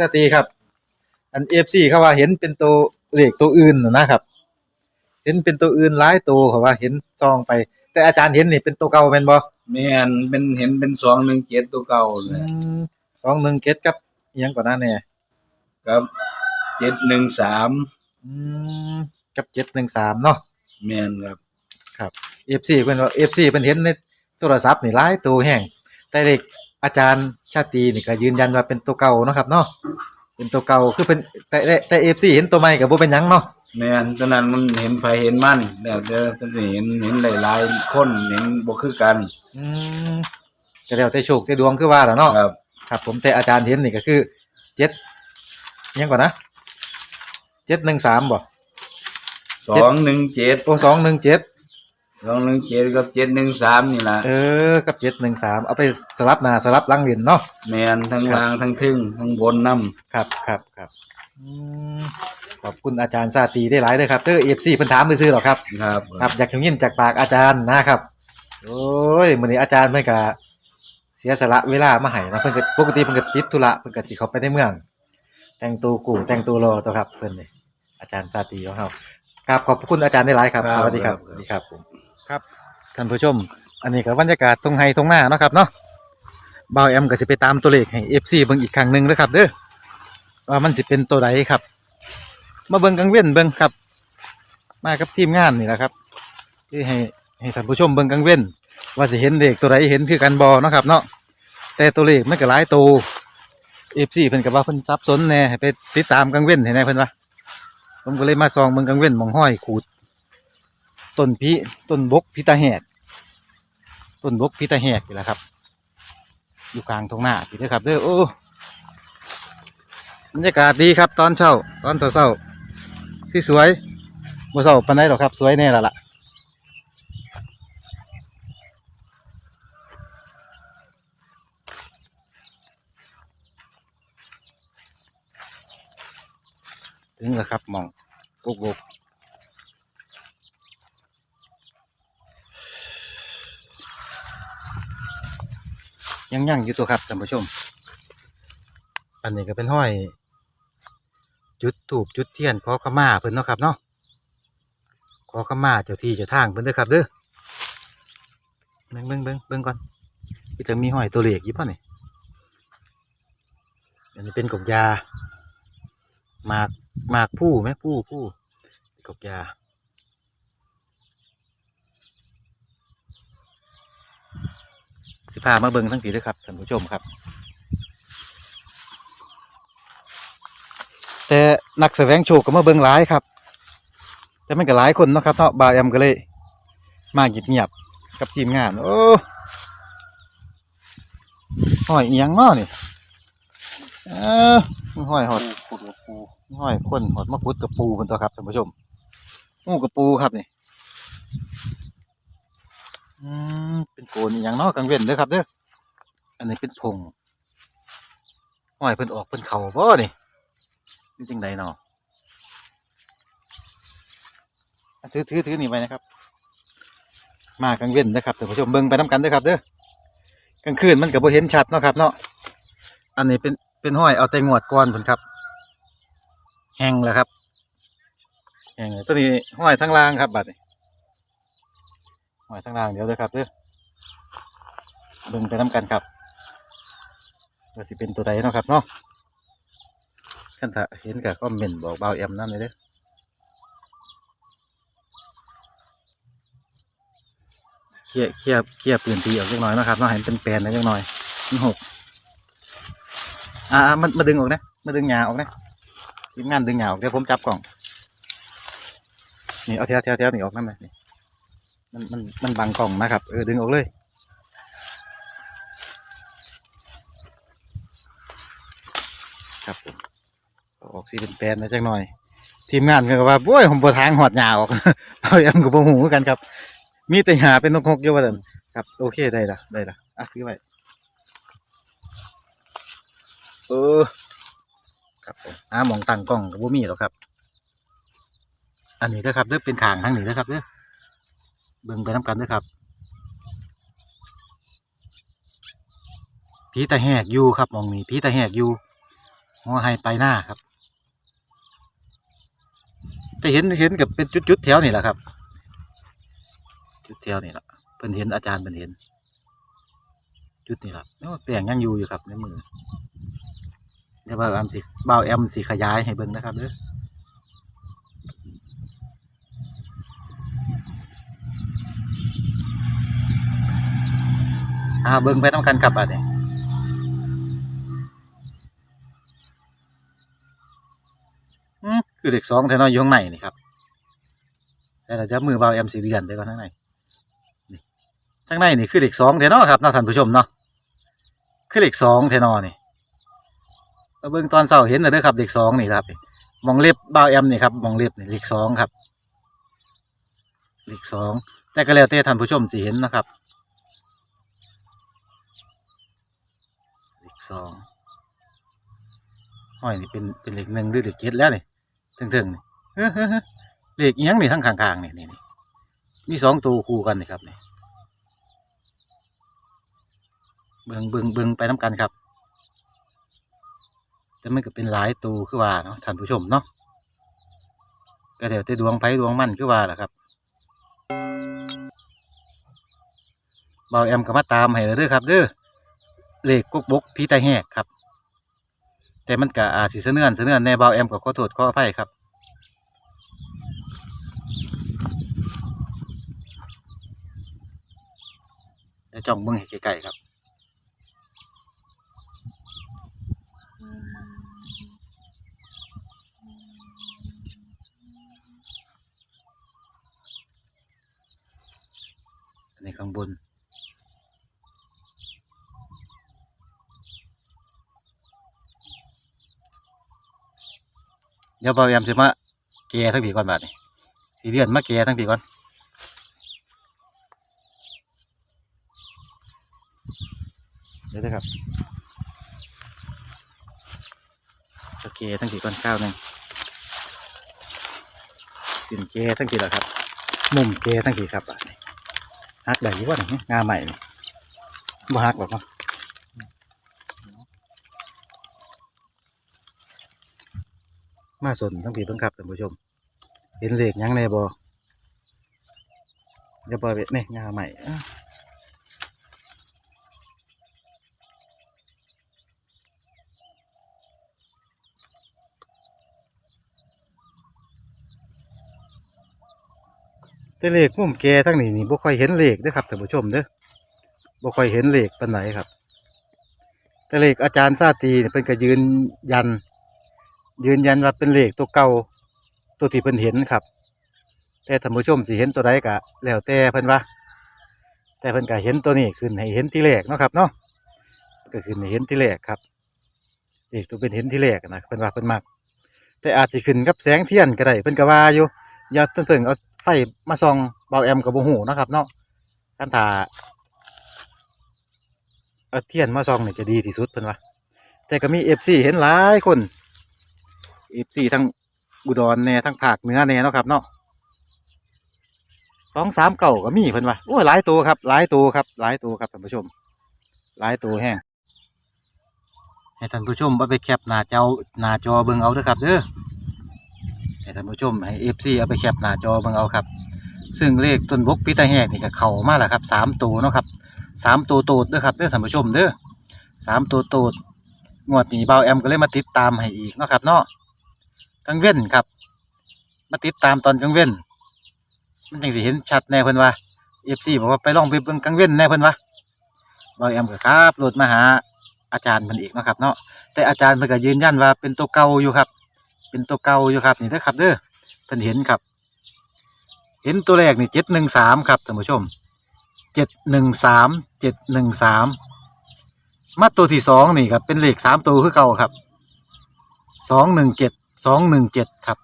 สตีครับ อันเอฟซีเขาว่าเห็นเป็นตัวเลขตัวอื่นน่ะนะครับ เห็นเป็นตัวอื่นหลายตัวเขาว่าเห็นซองไป แต่อาจารย์เห็นนี่เป็นตัวเก่าแม่นบ่แม่นเป็นเห็นเป็นสองหนึ่งเจ็ดตัวเก่าเลยสองหนึ่งเกตกับอิหยังก่อนหน้าเนี่ยครับเจ็ดหนึ่งสามอืมกับเจ็ดหนึ่งสามเนาะแม่นครับครับเอฟซีเพิ่นว่าเอฟซีเพิ่นเห็นในโทรศัพท์นี่หลายตัวแห้งแต่เลข อาจารย์ชาตรีนี่ก็ยืนยันว่าเป็นตัวเก่าเนาะครับเนาะเป็นตัวเก่าคือเป็นแต่แต่แต่เอฟซีเห็นตัวใหม่ก็บ่เป็นหยังเนาะแม่นตอนนั้นมันเห็นไผเห็นมันแล้วเจอเพิ่นเห็นเห็นหลายๆคนเห็นบ่คือกันอืมก็แล้วแต่โชคแต่ดวงคือว่าล่ะเนาะครับครับ ผมแต่อาจารย์เห็นนี่ก็คือเจ็ดอิหยังก่อนนะเจ็ดหนึ่งสามบ่ สองหนึ่งเจ็ดโอ้สองหนึ่งเจ็ด สองหนึ่งเจ็ดกับเจ็ดหนึ่งสามนี่ล่ะเออกับเจ็ดหนึ่งสามเอาไปสลับหน้าสลับหลังเหรียญเนาะแม่นทั้งล่างทั้งทึ่งทั้งบนน้ำครับครับครับอืมขอบคุณอาจารย์ซาตีได้หลายเลยครับเตอร์เอฟซีเพิ่นถามมือซื้อหรอกครับครับครับอยากถึงยินจากปากอาจารย์นะครับ โอ้ยมื้อนี้อาจารย์เพิ่นก็เสียสละเวลามาให้นะเพิ่นก็ปกติเพิ่นก็ติดธุระเพิ่นก็สิเข้าไปในเมือง แต่งตัวกูแต่งตัวรอตัวครับ เพิ่นนี่อาจารย์ซาตีของเราครับขอบคุณอาจารย์ได้หลายครับ สวัสดีครับสวัสดีครับผม ครับท่านผู้ชม อันนี้ก็บรรยากาศตรงไฮตรงหน้าเนาะครับเนาะบ่าวแอมก็สิไปตามตัวเลขให้ FC เบิ่งอีกครั้งหนึ่งเด้อครับเด้อว่ามันสิเป็นตัวใดครับ มาเบิ่งกังเว้นเบิ่งครับ มากับทีมงานนี่แหละครับ ที่ให้ให้ท่านผู้ชมเบิ่งกังเว้นว่าสิเห็นเลขตัวใดเห็นคือกันบ่เนาะครับเนาะแต่ตัวเลขมันก็หลายตัว FC เพิ่นก็ว่าเพิ่นสับสนแน่ให้ไปติดตามกังเว้นให้แหน่เพิ่นว่าผมก็เลยมาซองเบิ่งกังเว้นมองห้อยขูด ต้นพีต้นบกพิตาแหกต้นบกพิตาแหกนี่แหละครับ อยู่กลางทงหน้าพี่เด้อครับเด้อโอ้บรรยากาศดีครับ ตอนเช้า ตอนเช้าๆที่สวยบ่เช้าปานใดหรอกครับ สวยแน่ละล่ะถึงแล้วครับมองกกบก ยังยังอยู่ตัวครับท่านผู้ชม อันนี้ก็เป็นห้อย จุดถูกจุดเทียนขอขมาเพิ่นเนาะครับเนาะขอขมาเจ้าที่เจ้าทางเพิ่นเด้อครับเด้อเบิ่งเบิ่งเบิ่งเบิ่งก่อนพี่จะมีห้อยตัวเลขอยู่ป่ะนี่อันนี้เป็นกบยาหมากหมากผู้ไหมผู้ผู้กบยา สิพามาเบิ่งทั้งปีด้วยครับท่านผู้ชมครับ แต่นักแสวงโชคก็มาเบิ่งหลายครับ แต่มันก็หลายคนเนาะครับเนาะบาแอมก็เลย มาเงียบกับทีมงานโอ้ห้อยเอียงเนาะนี่เออห้อยหอดปูกับปูห้อยคนหอดมะกรูดกับปูเป็นตัวครับท่านผู้ชมงูกับปูครับนี่อืม เป็นโกนอย่างเนาะกังเว้นเด้อครับเด้ออันนี้เป็นผงห้อยเพิ่นออกเพิ่นเข่าบ่นี่นี่จังไดเนาะถือถือถือนี่ไว้นะครับ มากังเว้นนะครับท่านผู้ชมเบิ่งไปน้ำกันเด้อครับเด้อกลางคืนมันก็บ่เห็นชัดเนาะครับ เนาะอันนี้เป็นเป็นห้อยเอาแต่งวดก่อนเพิ่นครับ แห้งแล้วครับแห้งตัวนี้ห้อยทั้งล่างครับบัดนี้อยทางล่างเดี๋ยวเลยครับเด้อ เบิ่งไปน้ำกันครับว่าสิเป็นตัวใดเนาะครับเนาะขั้นถ้าเห็นกับคอมเมนบอกเบาแอมนั่นเลยเด้อเคียร์เคียร์เคียร์ปืนตีออกเล็กน้อยนะครับเนาะเห็นเป็นแปลนนะเล็กน้อยมันหกอ่ามันมาดึงออกนะมาดึงหยาออกนะทีมงานดึงหยาออกเดี๋ยวผมจับกล่องนี่เอาแถวแถวแถวนี่ออกนั่นเลยนี่มันมันมันบังกล่องนะครับเออดึงออกเลย ครับผมออกสีเป็นแปลนนะจักหน่อย ทีมงานก็ว่าโอ้ยผมปวดทางหอดหยาออก เอาอย่างกับหูกันครับ มีแต่หาเป็นนกฮกเยอะว่าแต่นครับ โอเคได้ละได้ละอะถือไว้เออครับผมอ่าหมองตั้งกล้องกับบุมีหรอกครับ อันนี้นะครับเด้อเป็นทางทางนี้นะครับเด้อเบิ่งไปน้ำกันเด้วยครับผีตาแหกอยู่ครับมองนี้ผีตาแหกอยู่ หัวให้ไปหน้าครับ แต่เห็นเห็นกับเป็นจุดๆแถวนี่แหละครับ จุดแถวนี่แหละเพิ่นเห็นอาจารย์เพิ่นเห็น จุดนี่แหละโอ้แปลงยังอยู่อยู่ครับในมือเดี๋ยวบ่าวแอมสิบ่าวแอมสิขยายให้เบิ่งนะครับเด้ออ่าเบิ่งไปต้องกันครับบัดนี้อื คือเด็กสองแถวน้อยอยู่ข้างในนี่ครับแต่เราจะมือเบาแอมสีเดือนไปก่อนข้างในนี่ข้างในนี่คือเด็กสองแถวน้อครับเนาะท่านผู้ชมเนาะคือเด็กสองแถวนอนี่เอาเบิ่งตอนเช้าเห็นเลยเด้อครับ เด็กสองนี่ครับมองเล็บเบาแอมนี่ครับมองเล็บนี่เด็กสองครับเด็กสองแต่ก็แล้วแต่ท่านผู้ชมสิเห็นนะครับเลขสองห้อยนี่เป็นเป็นเลขหนึ่งหรือเลขเจ็ดแล้วนี่ ถึงถึงๆนี่เฮ้อเอเฮ้อเลขอิหยังนี่ทั้งข้างๆนี่นี่นี่มีสองตัวคู่กันนี่ครับนี่เบิงเบิงเบิงไปน้ำกันครับ แต่มันก็เป็นหลายตัวคือว่าเนาะท่านผู้ชมเนาะก็เดี๋ยวแต่ดวงไผดวงมั่นคือว่าแหละครับเบาแอมก็มาตามให้เลยเด้อครับ เด้อเลขกกบกพีตาแหกครับ แต่มันก็อาจสิเสเนื่อนเสเนื่อนในเบาแอมก็ขอโทษขออภัยครับ แต่จ้องเบิ่งให้ไกลๆครับ อันนี้ข้างบน เดี๋ยวเบาแอมสิมาแกทั้งผีก่อนบาดนี่สีเดือนมาแกทั้งผีก่อนเดี๋ยวนะครับจะแกทั้งผีก่อนข้าวหนึ่งสินแกทั้งผีแล้วครับ มุมแกทั้งผีครับบาดนี่ฮักได้ยี่ว่านี่งาใหม่นี่บ่ฮักหรอกเนาะ มาสนทั้งผีเพิ่งขับท่านผู้ชม เห็นเหลขหยังแน่บออย่าปล่อยเวทนี่งาใหม่อะแต่เลขมุมแกทั้งนี้นี่บ่ค่อยเห็นเหลขเด้ครับท่านผู้ชมเด้อบ่ค่อยเห็นเหลขปานไหนครับ แต่เลขอาจารย์ซาตีเนี่ยเพิ่นก็ยืนยัน ยืนยันว่าเป็นเลขตัวเก่าตัวที่เพิ่นเห็นครับ แต่ท่านผู้ชมสิเห็นตัวใดก็แล้วแต่เพิ่นว่า แต่เพิ่นก็เห็นตัวนี้ขึ้นให้เห็นที่แรกเนาะครับเนาะก็ขึ้นให้เห็นที่แรกครับเลขตัวเป็นเห็นที่แรกนะเพิ่นว่าเพิ่นมัก แต่อาจสิขึ้นกับแสงเทียนก็ได้เพิ่นก็ว่าอยู่อย่าเพิ่งเอาไฟมาส่องเบาแอมกับบ่ฮู้เนะครับเนาะคันถาเอาเทียนมาส่องนี่จะดีที่สุดเพิ่นว่าแต่ก็มี FC เห็นหลายคน เอฟซีทั้งอุดรแน่ทั้งภาคเหนือแน่เนาะครับเนาะสองสามเก่าก็มีเพิ่นว่าโอ้หลายตัวครับ หลายตัวครับ หลายตัวครับท่านผู้ชม หลายตัวแห้งให้ท่านผู้ชมเอาไปแคปหน้าเจ้าหน้าจอเบิ่งเอาเด้อครับเด้อให้ท่านผู้ชมให้เอฟซีเอาไปแคปหน้าจอเบิ่งเอาครับ ซึ่งเลขต้นบกพิตาแหกนี่ก็เข้ามาแล้วครับสามตัวเนาะครับสามตัวโตดเด้อครับเด้อท่านผู้ชมเด้อสามตัวโตดงวดนี้เบาแอมก็เลยมาติดตามให้อีกเนาะครับเนาะ กลางเว้นครับ มาติดตามตอนกลางเว้นมันจังสิเห็นชัดแน่เพิ่นว่าเอฟซีบอกว่าไปลองไปเบิ่งกลางเว้นแน่เพิ่นว่าบอยแอมก็ครับรถมาหาอาจารย์เพิ่นอีกเนาะครับเนาะแต่อาจารย์เพิ่นก็ยืนยันว่าเป็นตัวเก่าอยู่ครับ เป็นตัวเก่าอยู่ครับนี่เด้อครับเด้อเพิ่นเห็นครับ เห็นตัวแรกนี่เจ็ดหนึ่งสามครับท่านผู้ชมเจ็ดหนึ่งสามเจ็ดหนึ่งสามมาตัวที่สองนี่ครับเป็นเลขสามตัวคือเก่าครับสองหนึ่งเจ็ด สองหนึ่งเจ็ดครับ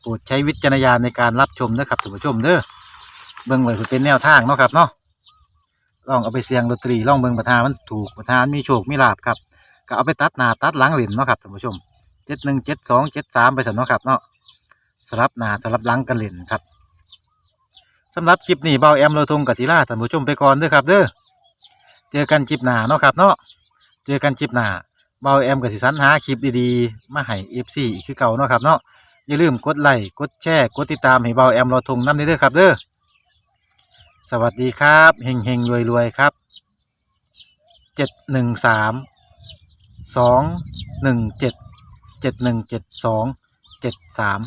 โปรดใช้วิจารณญาณในการรับชมนะครับท่านผู้ชมเด้อเบิ่งไว้เพื่อเป็นแนวทางเนาะครับเนาะลองเอาไปเสี่ยงลอตรีลองเบิ่งประธานมันถูกประธานมีโชคมีลาบครับก็เอาไปตัดหน้าตัดหลังเหรียญเนาะครับท่านผู้ชมเจ็ดหนึ่งเจ็ดสองเจ็ดสามไปสันเนาะครับเนาะสลับหน้าสลับหลังกันเหรียญครับสำหรับคลิปนี้เบาแอมโลทงกับศิลาท่านผู้ชมไปก่อนเด้อครับเด้อเจอกันคลิปหน้าเนาะครับเนาะเจอกันคลิปหน้า เบาแอมกับสิสันหาคลิปดีๆ มาให้ FC อีกคือเก่าเนาะครับเนาะอย่าลืมกดไลค์กดแชร์กดติดตามให้เบาแอมเราทงน้ำเด้อครับเด้อสวัสดีครับเฮงเฮงรวยรวยครับเจ็ดหนึ่งสามสองหนึ่งเจ็ดเจ็ดหนึ่งเจ็ดสองเจ็ดสาม